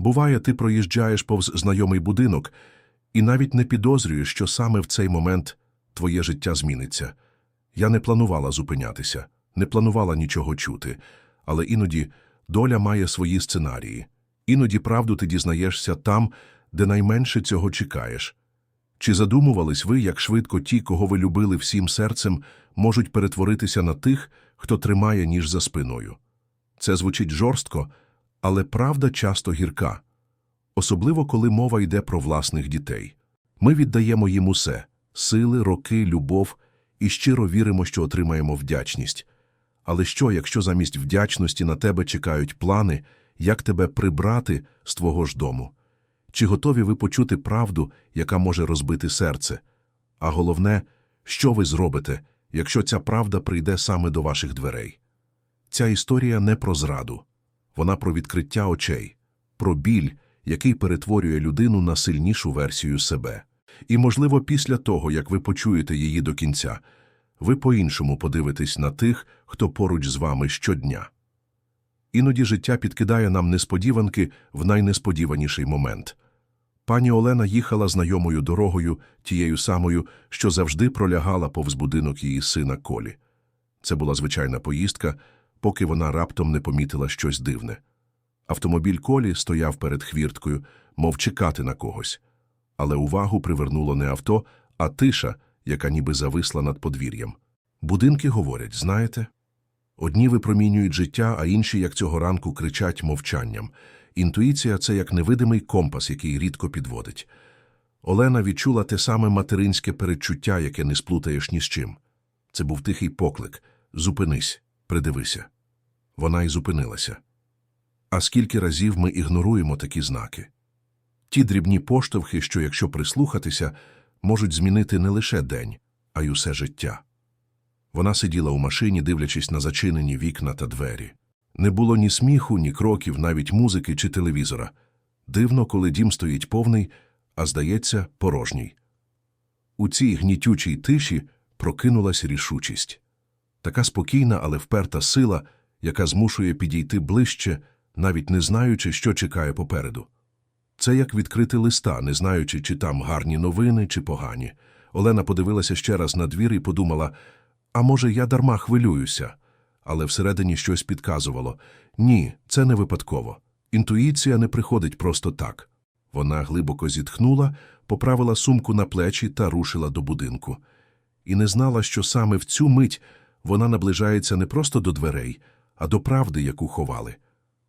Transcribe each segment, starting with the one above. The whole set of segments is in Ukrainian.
Буває, ти проїжджаєш повз знайомий будинок і навіть не підозрюєш, що саме в цей момент твоє життя зміниться. Я не планувала зупинятися, не планувала нічого чути, але іноді доля має свої сценарії. Іноді правду ти дізнаєшся там, де найменше цього чекаєш. Чи задумувались ви, як швидко ті, кого ви любили всім серцем, можуть перетворитися на тих, хто тримає ніж за спиною? Це звучить жорстко, але правда часто гірка. Особливо, коли мова йде про власних дітей. Ми віддаємо їм усе – сили, роки, любов і щиро віримо, що отримаємо вдячність. Але що, якщо замість вдячності на тебе чекають плани, як тебе прибрати з твого ж дому? Чи готові ви почути правду, яка може розбити серце? А головне, що ви зробите, якщо ця правда прийде саме до ваших дверей? Ця історія не про зраду. Вона про відкриття очей, про біль, який перетворює людину на сильнішу версію себе. І, можливо, після того, як ви почуєте її до кінця, ви по-іншому подивитесь на тих, хто поруч з вами щодня. Іноді життя підкидає нам несподіванки в найнесподіваніший момент. Пані Олена їхала знайомою дорогою, тією самою, що завжди пролягала повз будинок її сина Колі. Це була звичайна поїздка, поки вона раптом не помітила щось дивне. Автомобіль Колі стояв перед хвірткою, мов чекати на когось. Але увагу привернуло не авто, а тиша, яка ніби зависла над подвір'ям. Будинки говорять, знаєте? Одні випромінюють життя, а інші, як цього ранку, кричать мовчанням. Інтуїція – це як невидимий компас, який рідко підводить. Олена відчула те саме материнське передчуття, яке не сплутаєш ні з чим. Це був тихий поклик. Зупинись, придивися. Вона й зупинилася. А скільки разів ми ігноруємо такі знаки? Ті дрібні поштовхи, що, якщо прислухатися, можуть змінити не лише день, а й усе життя. Вона сиділа у машині, дивлячись на зачинені вікна та двері. Не було ні сміху, ні кроків, навіть музики чи телевізора. Дивно, коли дім стоїть повний, а здається, порожній. У цій гнітючій тиші прокинулась рішучість. Така спокійна, але вперта сила, яка змушує підійти ближче, навіть не знаючи, що чекає попереду. Це як відкрити листа, не знаючи, чи там гарні новини, чи погані. Олена подивилася ще раз на двір і подумала, а може, я дарма хвилююся. Але всередині щось підказувало. Ні, це не випадково. Інтуїція не приходить просто так. Вона глибоко зітхнула, поправила сумку на плечі та рушила до будинку. І не знала, що саме в цю мить вона наближається не просто до дверей, а до правди, яку ховали.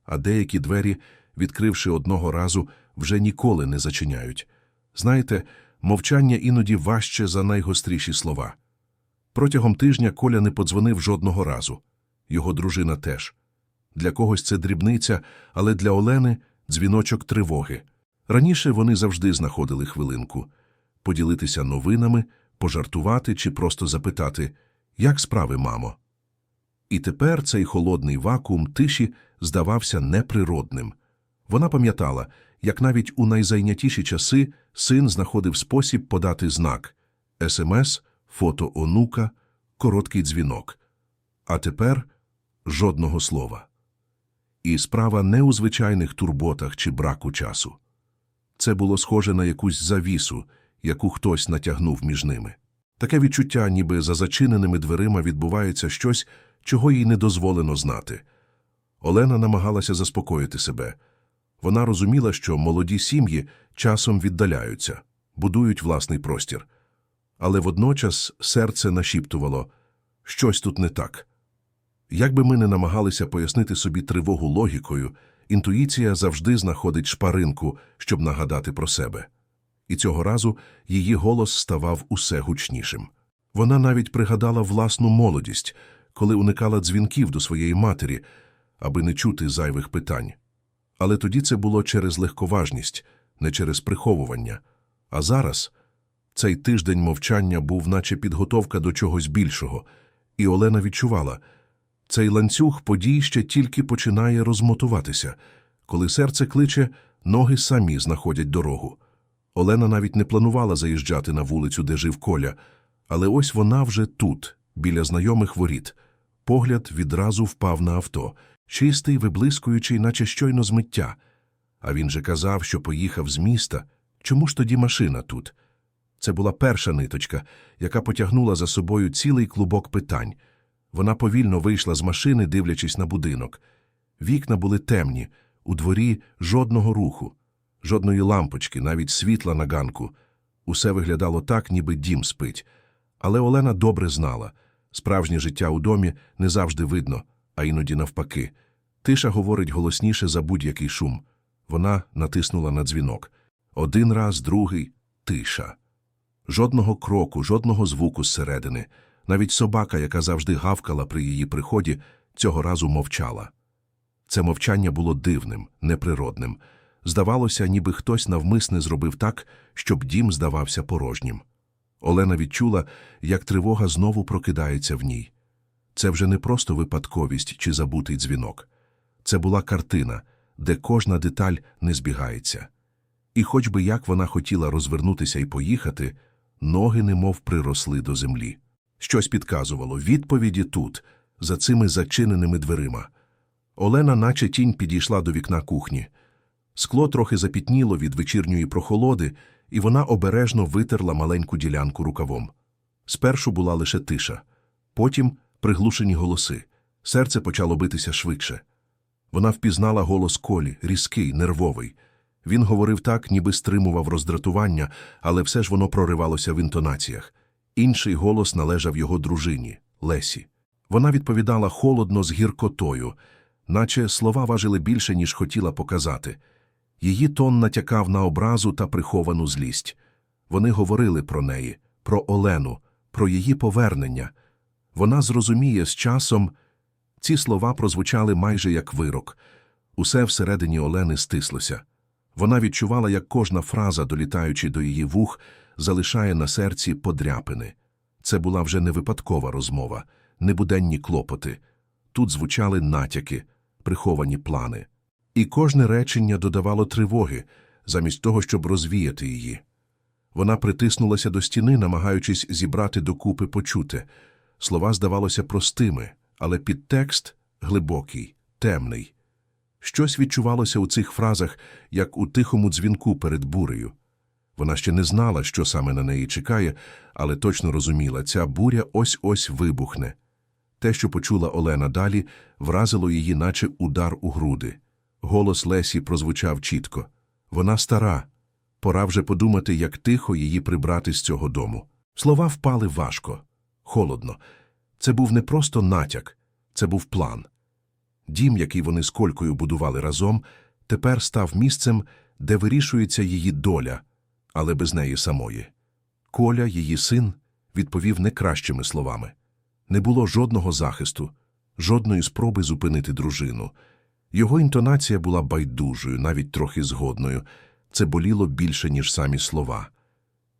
А деякі двері, відкривши одного разу, вже ніколи не зачиняють. Знаєте, мовчання іноді важче за найгостріші слова. Протягом тижня Коля не подзвонив жодного разу. Його дружина теж. Для когось це дрібниця, але для Олени – дзвіночок тривоги. Раніше вони завжди знаходили хвилинку – поділитися новинами, пожартувати чи просто запитати «Як справи, мамо?». І тепер цей холодний вакуум тиші здавався неприродним. Вона пам'ятала, як навіть у найзайнятіші часи син знаходив спосіб подати знак – СМС, фото онука, короткий дзвінок. А тепер жодного слова. І справа не у звичайних турботах чи браку часу. Це було схоже на якусь завісу, яку хтось натягнув між ними. Таке відчуття, ніби за зачиненими дверима відбувається щось, чого їй не дозволено знати. Олена намагалася заспокоїти себе. Вона розуміла, що молоді сім'ї часом віддаляються, будують власний простір. Але водночас серце нашіптувало – щось тут не так. Як би ми не намагалися пояснити собі тривогу логікою, інтуїція завжди знаходить шпаринку, щоб нагадати про себе. І цього разу її голос ставав усе гучнішим. Вона навіть пригадала власну молодість, коли уникала дзвінків до своєї матері, аби не чути зайвих питань. Але тоді це було через легковажність, не через приховування. А зараз цей тиждень мовчання був наче підготовка до чогось більшого, і Олена відчувала – цей ланцюг подій ще тільки починає розмотуватися. Коли серце кличе, ноги самі знаходять дорогу. Олена навіть не планувала заїжджати на вулицю, де жив Коля, але ось вона вже тут, біля знайомих воріт. Погляд відразу впав на авто, чистий, виблискуючий, наче щойно змиття. А він же казав, що поїхав з міста. Чому ж тоді машина тут? Це була перша ниточка, яка потягнула за собою цілий клубок питань. Вона повільно вийшла з машини, дивлячись на будинок. Вікна були темні, у дворі жодного руху, жодної лампочки, навіть світла на ганку. Усе виглядало так, ніби дім спить. Але Олена добре знала справжнє життя у домі не завжди видно, а іноді навпаки. Тиша говорить голосніше за будь-який шум. Вона натиснула на дзвінок. Один раз, другий тиша. Жодного кроку, жодного звуку зсередини. Навіть собака, яка завжди гавкала при її приході, цього разу мовчала. Це мовчання було дивним, неприродним. Здавалося, ніби хтось навмисне зробив так, щоб дім здавався порожнім. Олена відчула, як тривога знову прокидається в ній. Це вже не просто випадковість чи забутий дзвінок. Це була картина, де кожна деталь не збігається. І хоч би як вона хотіла розвернутися і поїхати, ноги немов приросли до землі. Щось підказувало відповіді тут, за цими зачиненими дверима. Олена, наче тінь, підійшла до вікна кухні. Скло трохи запітніло від вечірньої прохолоди, і вона обережно витерла маленьку ділянку рукавом. Спершу була лише тиша, потім приглушені голоси. Серце почало битися швидше. Вона впізнала голос Колі, різкий, нервовий. Він говорив так, ніби стримував роздратування, але все ж воно проривалося в інтонаціях. Інший голос належав його дружині Лесі. Вона відповідала холодно з гіркотою, наче слова важили більше, ніж хотіла показати. Її тон натякав на образу та приховану злість. Вони говорили про неї, про Олену, про її повернення. Вона зрозуміє з часом. Ці слова прозвучали майже як вирок. Усе всередині Олени стислося. Вона відчувала, як кожна фраза, долітаючи до її вух, залишає на серці подряпини. Це була вже не випадкова розмова, не буденні клопоти. Тут звучали натяки, приховані плани. І кожне речення додавало тривоги, замість того, щоб розвіяти її. Вона притиснулася до стіни, намагаючись зібрати докупи почуте. Слова здавалося простими, але підтекст глибокий, темний. Щось відчувалося у цих фразах, як у тихому дзвінку перед бурею. Вона ще не знала, що саме на неї чекає, але точно розуміла, ця буря ось-ось вибухне. Те, що почула Олена далі, вразило її, наче удар у груди. Голос Лесі прозвучав чітко. Вона стара. Пора вже подумати, як тихо її прибрати з цього дому. Слова впали важко, холодно. Це був не просто натяк, це був план. Дім, який вони з Колькою будували разом, тепер став місцем, де вирішується її доля, але без неї самої. Коля, її син, відповів не кращими словами. Не було жодного захисту, жодної спроби зупинити дружину. Його інтонація була байдужою, навіть трохи згодною. Це боліло більше, ніж самі слова.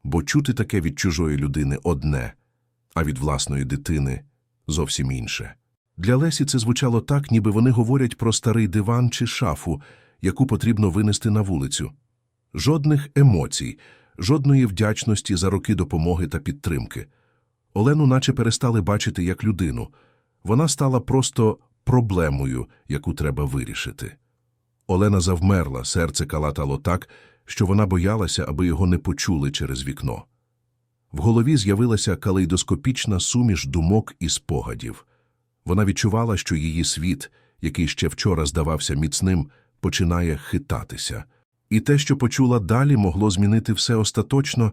Бо чути таке від чужої людини одне, а від власної дитини зовсім інше. Для Лесі це звучало так, ніби вони говорять про старий диван чи шафу, яку потрібно винести на вулицю. Жодних емоцій, жодної вдячності за роки допомоги та підтримки. Олену наче перестали бачити як людину. Вона стала просто проблемою, яку треба вирішити. Олена завмерла, серце калатало так, що вона боялася, аби його не почули через вікно. В голові з'явилася калейдоскопічна суміш думок і спогадів. Вона відчувала, що її світ, який ще вчора здавався міцним, починає хитатися. І те, що почула далі, могло змінити все остаточно.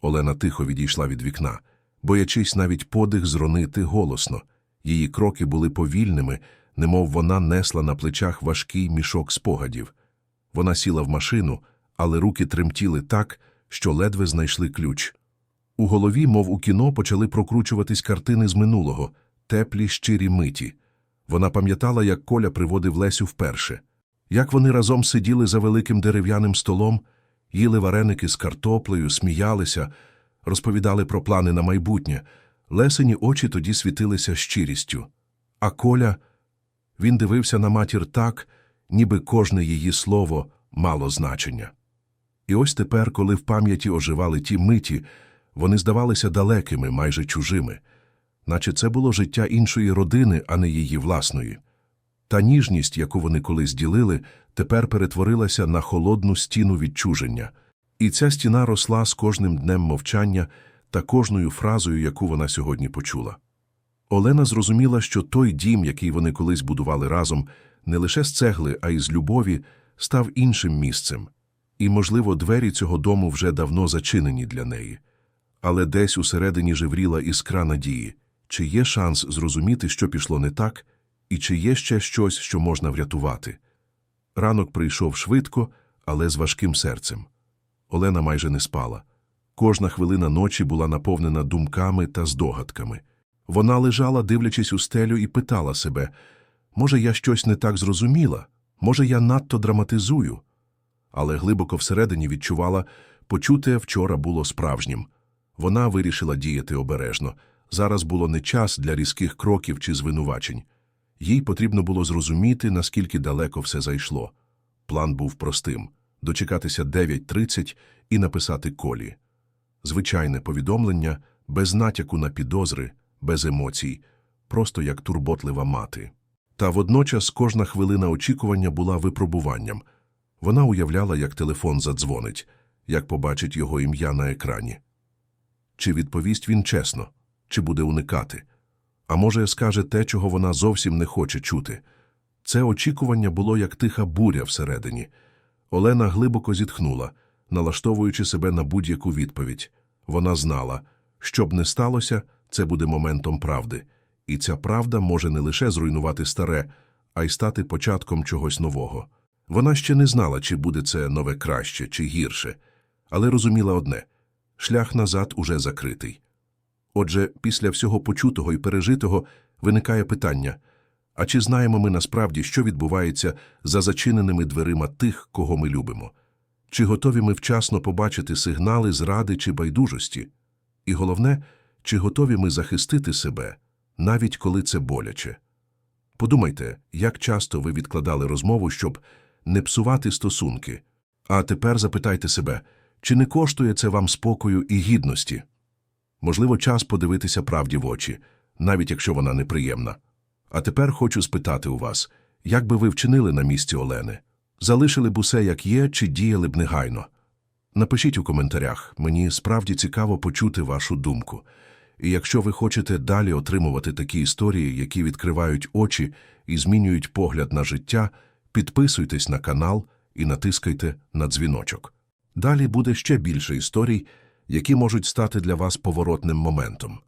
Олена тихо відійшла від вікна, боячись навіть подих зронити голосно. Її кроки були повільними, немов вона несла на плечах важкий мішок спогадів. Вона сіла в машину, але руки тремтіли так, що ледве знайшли ключ. У голові, мов у кіно, почали прокручуватись картини з минулого, теплі, щирі миті. Вона пам'ятала, як Коля приводив Лесю вперше, як вони разом сиділи за великим дерев'яним столом, їли вареники з картоплею, сміялися, розповідали про плани на майбутнє. Лесені очі тоді світилися щирістю. А Коля, він дивився на матір так, ніби кожне її слово мало значення. І ось тепер, коли в пам'яті оживали ті миті, вони здавалися далекими, майже чужими, наче це було життя іншої родини, а не її власної. Та ніжність, яку вони колись ділили, тепер перетворилася на холодну стіну відчуження. І ця стіна росла з кожним днем мовчання та кожною фразою, яку вона сьогодні почула. Олена зрозуміла, що той дім, який вони колись будували разом, не лише з цегли, а й з любові, став іншим місцем. І, можливо, двері цього дому вже давно зачинені для неї. Але десь усередині жевріла іскра надії. Чи є шанс зрозуміти, що пішло не так, і чи є ще щось, що можна врятувати? Ранок прийшов швидко, але з важким серцем. Олена майже не спала. Кожна хвилина ночі була наповнена думками та здогадками. Вона лежала, дивлячись у стелю, і питала себе, може, я щось не так зрозуміла, може, я надто драматизую. Але глибоко всередині відчувала, почуте вчора було справжнім. Вона вирішила діяти обережно. Зараз було не час для різких кроків чи звинувачень. Їй потрібно було зрозуміти, наскільки далеко все зайшло. План був простим – дочекатися 9.30 і написати колі. Звичайне повідомлення, без натяку на підозри, без емоцій, просто як турботлива мати. Та водночас кожна хвилина очікування була випробуванням. Вона уявляла, як телефон задзвонить, як побачить його ім'я на екрані. Чи відповість він чесно, чи буде уникати? А може, скаже те, чого вона зовсім не хоче чути. Це очікування було як тиха буря всередині. Олена глибоко зітхнула, налаштовуючи себе на будь-яку відповідь. Вона знала, що б не сталося, це буде моментом правди. І ця правда може не лише зруйнувати старе, а й стати початком чогось нового. Вона ще не знала, чи буде це нове краще, чи гірше, але розуміла одне – шлях назад уже закритий. Отже, після всього почутого і пережитого виникає питання – а чи знаємо ми насправді, що відбувається за зачиненими дверима тих, кого ми любимо? Чи готові ми вчасно побачити сигнали зради чи байдужості? І головне, чи готові ми захистити себе, навіть коли це боляче? Подумайте, як часто ви відкладали розмову, щоб не псувати стосунки. А тепер запитайте себе, чи не коштує це вам спокою і гідності? Можливо, час подивитися правді в очі, навіть якщо вона неприємна. А тепер хочу спитати у вас, як би ви вчинили на місці Олени? Залишили б усе як є, чи діяли б негайно? Напишіть у коментарях, мені справді цікаво почути вашу думку. І якщо ви хочете далі отримувати такі історії, які відкривають очі і змінюють погляд на життя, підписуйтесь на канал і натискайте на дзвіночок. Далі буде ще більше історій, які можуть стати для вас поворотним моментом.